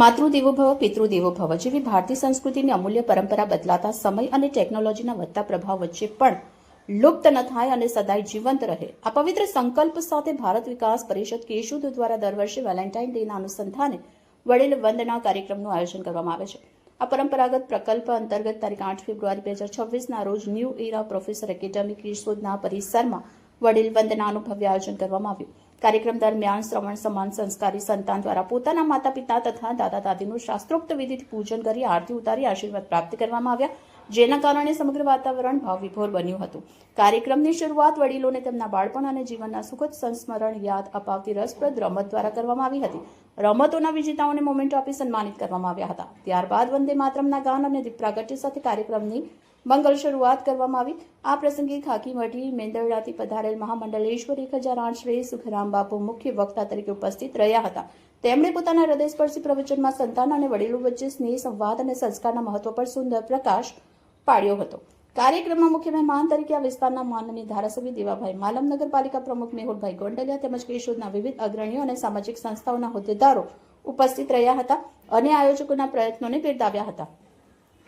માતૃદેવો ભવ પિતૃદેવો ભવ જેવી ભારતીય સંસ્કૃતિની અમૂલ્ય પરંપરા બદલાતા સમય અને ટેકનોલોજીના વધતા પ્રભાવ વચ્ચે પણ લુપ્ત ન થાય અને સદાય જીવંત રહે. આ પવિત્ર સંકલ્પ સાથે ભારત વિકાસ પરિષદ કેશુદ દ્વારા દર વર્ષે વેલેન્ટાઇન ડેના અનુસંધાને વડીલ વંદના કાર્યક્રમનું આયોજન કરવામાં આવે છે. આ પરંપરાગત પ્રકલ્પ અંતર્ગત તારીખ આઠ ફેબ્રુઆરી બે હજાર છવ્વીસના રોજ ન્યૂ એરા પ્રોફેસર એકેડેમી કેશોદના પરિસરમાં વડીલ વંદનાનું ભવ્ય આયોજન કરવામાં આવ્યું. કાર્યક્રમ દરમિયાન શ્રવણ સમાન સંસ્કારી સંતાન દ્વારા પોતાના માતા પિતા તથા દાદા દાદીનું શાસ્ત્રોક્ત વિધિથી પૂજન કરી આરતી ઉતારી આશીર્વાદ પ્રાપ્ત કરવામાં આવ્યા. જેના કારણે સમગ્ર વાતાવરણ ભાવવિભોર બન્યું હતું. કાર્યક્રમની શરૂઆત વડીલોને તેમના બાળપણ અને જીવનના સુખદ સંસ્મરણ યાદ અપાવતી રસપ્રદ રમત દ્વારા કરવામાં આવી હતી. રમતોના વિજેતાઓને મોમેન્ટો આપી સન્માનિત કરવામાં આવ્યા હતા. ત્યારબાદ વંદે માતરમના ગાન અને દીપ્રાગટ્ય સાથે કાર્યક્રમની મંગલ શરૂઆત કરવામાં આવી. આ પ્રસંગે ખાકી મઢી, મેંદરડાથી પધારેલ મહામંડલેશ્વર એક હજાર આઠ શ્રી સુખરામ બાપુ મુખ્ય વક્તા તરીકે ઉપસ્થિત રહ્યા હતા. તેમણે પોતાના હૃદયસ્પર્શી પ્રવચનમાં સંતાન અને વડીલો વચ્ચે સ્નેહ, સંવાદ અને સંસ્કારના મહત્વ પર સુંદર પ્રકાશ પાડ્યો હતો. કાર્યક્રમમાં મુખ્ય મહેમાન તરીકે આ વિસ્તારના માનનીય ધારાસભ્ય દેવાભાઈ માલમ નગરપાલિકા પ્રમુખ મેહુલભાઈ ગોંડલિયા તેમજ કેશોદના વિવિધ અગ્રણીઓ અને સામાજિક સંસ્થાઓના હોદ્દેદારો ઉપસ્થિત રહ્યા હતા અને આયોજકોના પ્રયત્નોને બિરદાવ્યા હતા.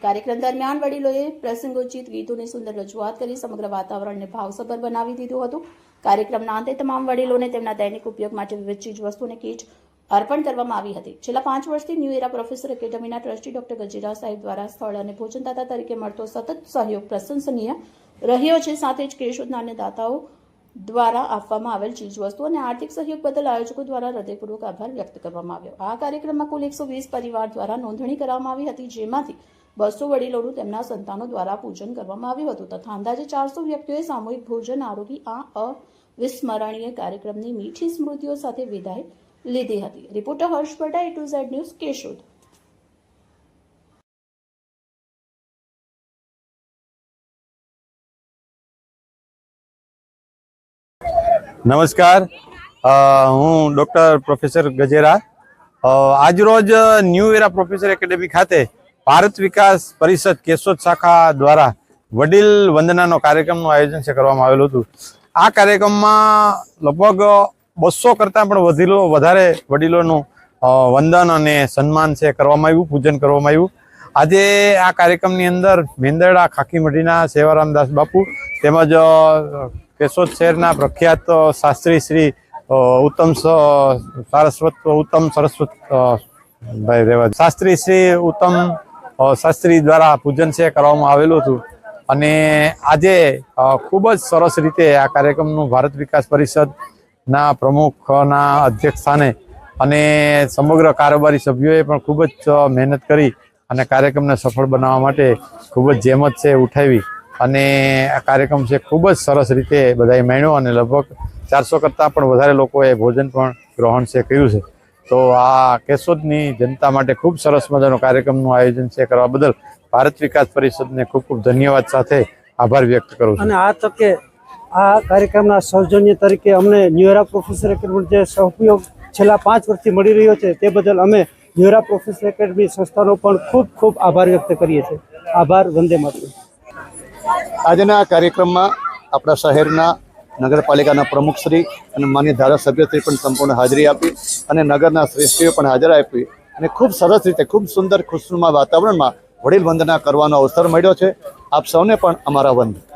કાર્યક્રમ દરમિયાન વડીલોએ પ્રસંગોચિત ગીતોની સુંદર રજૂઆત કરી સમગ્ર વાતાવરણને ભાવસભર બનાવી દીધું હતું. કાર્યક્રમના અંતે તમામ વડીલોને તેમના દૈનિક ઉપયોગ માટે વિવિધ ચીજ વસ્તુને કીટ અર્પણ કરવામાં આવી હતી. છેલ્લા પાંચ વર્ષથી ન્યૂ એરા પ્રોફેસર એકેડમીના ટ્રસ્ટી ડોક્ટર ગજીરા સાહેબ દ્વારા સ્થળ અને ભોજનદાતા તરીકે મળતો સતત સહયોગ પ્રશંસનીય રહ્યો છે. સાથે જ કેશોદના અન્ય દાતાઓ દ્વારા આપવામાં આવેલ ચીજવસ્તુ અને આર્થિક સહયોગ બદલ આયોજકો દ્વારા હૃદયપૂર્વક આભાર વ્યક્ત કરવામાં આવ્યો. આ કાર્યક્રમમાં કુલ એકસો વીસ પરિવાર દ્વારા નોંધણી કરવામાં આવી હતી, જેમાંથી બસો વડીલોનું તેમના સંતાનો દ્વારા પૂજન કરવામાં આવ્યું હતું તથા અંદાજે ચારસો વ્યક્તિઓએ સામૂહિક ભોજન, આરોગી, આ અવિસ્મરણીય કાર્યક્રમની મીઠી સ્મૃતિઓ સાથે વિદાય લીધી હતી. Reporter Harsh Pata A to Z news Keshod. નમસ્કાર. હું ડૉક્ટર પ્રોફેસર ગજેરા. આજરોજ ન્યૂ એરા પ્રોફેસર એકેડેમી ખાતે ભારત વિકાસ પરિષદ કેશોદ શાખા દ્વારા વડીલ વંદનાનો કાર્યક્રમનું આયોજન છે, કરવામાં આવેલું હતું. આ કાર્યક્રમમાં લગભગ બસો કરતાં પણ વધીલો, વધારે વડીલોનું વંદન અને સન્માન છે કરવામાં આવ્યું, પૂજન કરવામાં આવ્યું. આજે આ કાર્યક્રમની અંદર મેંદરડા ખાખી મઢીના સેવારામદાસ બાપુ તેમજ કેશોદ શહેરના પ્રખ્યાત શાસ્ત્રી શ્રી ઉત્તમ સારસ્વત, ઉત્તમ સરસ્વત ભાઈ રેવા શાસ્ત્રી શ્રી ઉત્તમ શાસ્ત્રી દ્વારા પૂજન છે, કરવામાં આવેલું હતું. અને આજે ખૂબ જ સરસ રીતે આ કાર્યક્રમનું ભારત વિકાસ પરિષદના પ્રમુખના અધ્યક્ષ સ્થાને અને સમગ્ર કારોબારી સભ્યોએ પણ ખૂબ જ મહેનત કરી અને કાર્યક્રમને સફળ બનાવવા માટે ખૂબ જ જેમત છે ઉઠાવી. અને આ કાર્યક્રમ છે ખૂબ જ સરસ રીતે બધાએ માણ્યો અને લગભગ ચારસો કરતાં પણ વધારે લોકોએ ભોજન પણ ગ્રહણ છે, કર્યું છે. તો આ કેશોદની જનતા માટે ખૂબ સરસ મજાનો કાર્યક્રમનું આયોજન છે કરવા બદલ ભારત વિકાસ પરિષદને ખૂબ ખૂબ ધન્યવાદ સાથે આભાર વ્યક્ત કરું છું. અને આ તકે આ કાર્યક્રમના સૌજન્ય તરીકે અમને ન્યુરા પ્રોફેસર એકેડમી જે સહયોગ છેલ્લા પાંચ વર્ષથી મળી રહ્યો છે, તે બદલ અમે ન્યુરા પ્રોફેસર એકેડમી સંસ્થાનો પણ ખૂબ ખૂબ આભાર વ્યક્ત કરીએ છીએ. આભાર, વંદે માતરમ. આજના આ કાર્યક્રમમાં આપણા શહેરના નગરપાલિકાના પ્રમુખશ્રી અને માન્ય ધારાસભ્યશ્રી પણ સંપૂર્ણ હાજરી આપી અને નગરના શ્રેષ્ઠીઓ પણ હાજર આપી અને ખૂબ સરસ રીતે, ખૂબ સુંદર, ખુશનુમા વાતાવરણમાં વડીલ વંદના કરવાનો અવસર મળ્યો છે. આપ સૌને પણ અમારા વંદ